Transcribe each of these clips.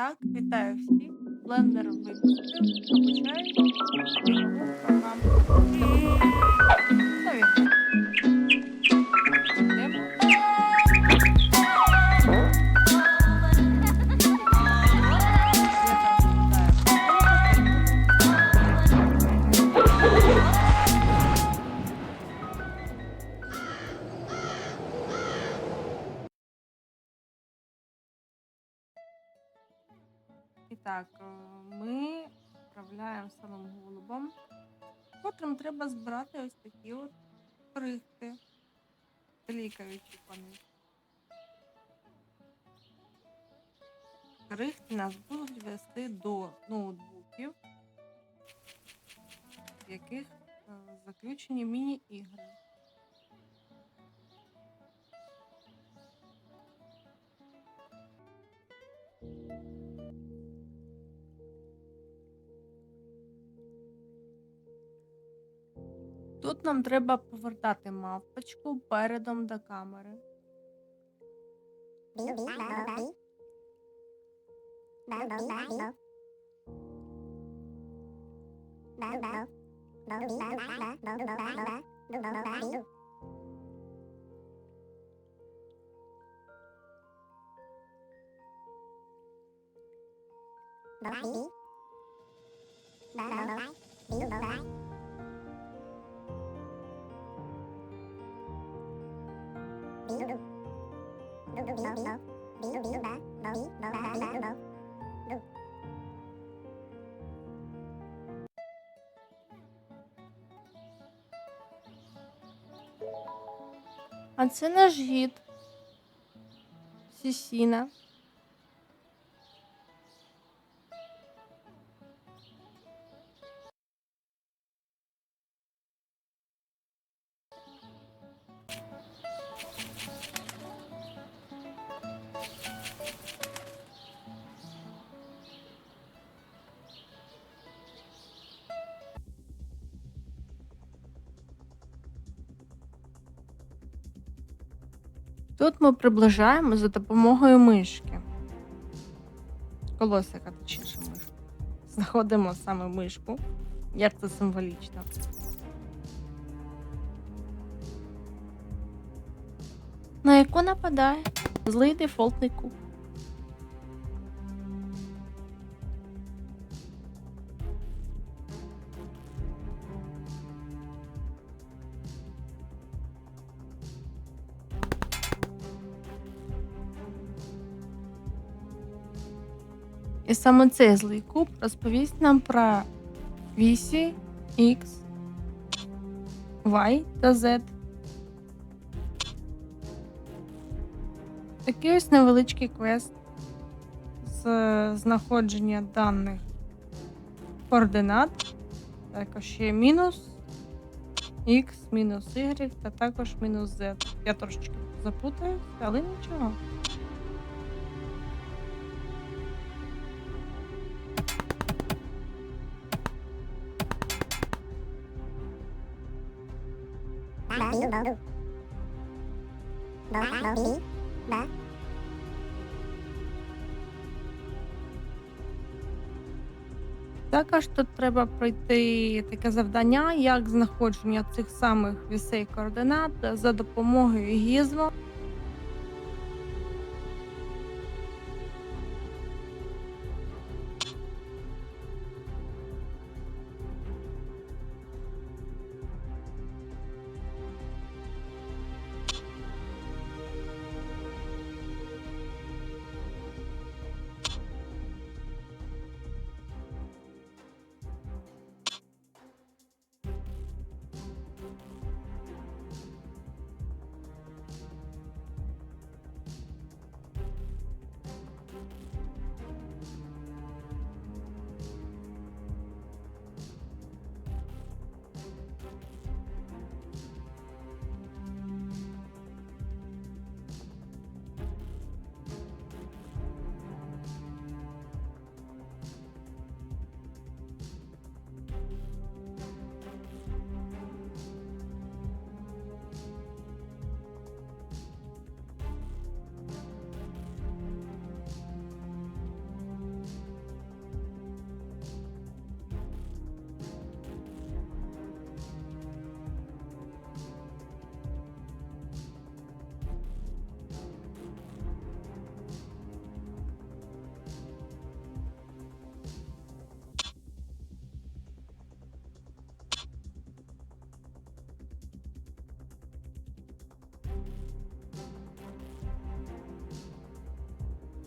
Так, вітаю всіх. Блендер випустив, обучають так, е, ми управляємо самим голубом, котрим треба збирати ось такі от крихти, клікаючи по. Крихти нас будуть вести до ноутбуків, в яких е, заключені міні-ігри. Нам треба повертати мавпочку передом до камери. А це наш гід. Сісіна. Тут ми приближаємо за допомогою мишки. Колосика точніше мишку. Знаходимо саме мишку. Як це символічно. На яку нападає злий дефолтний куб. І саме цей злий куб розповість нам про вісі, X, Y та Z. Такий ось невеличкий квест з знаходження даних координат. Також є мінус X, мінус Y та також мінус Z. Я трошечки запутаюсь, але нічого. Також тут треба пройти таке завдання, як знаходження цих самих вісей координат за допомогою гізмо.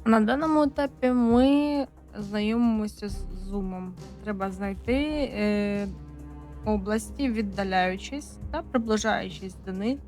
На даному етапі ми знайомимося з зумом. Треба знайти е, області, віддаляючись та приближаючись до них.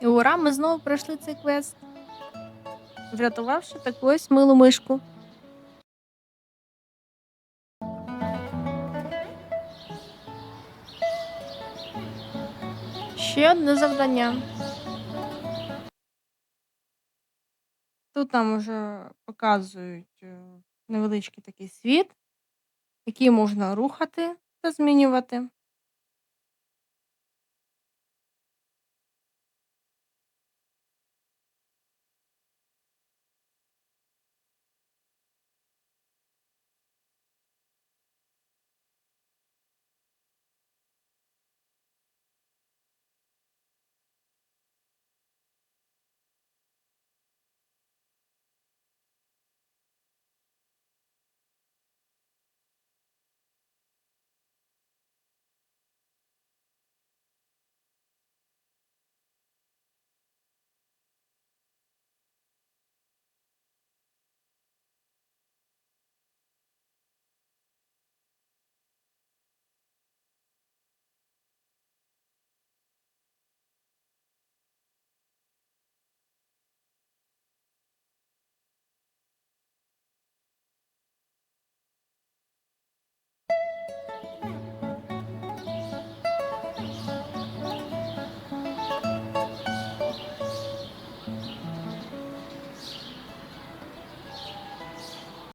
І ура, ми знову пройшли цей квест. Врятувавши таку ось милу мишку. Ще одне завдання. Тут нам вже показують е, невеличкий такий світ, який можна рухати та змінювати.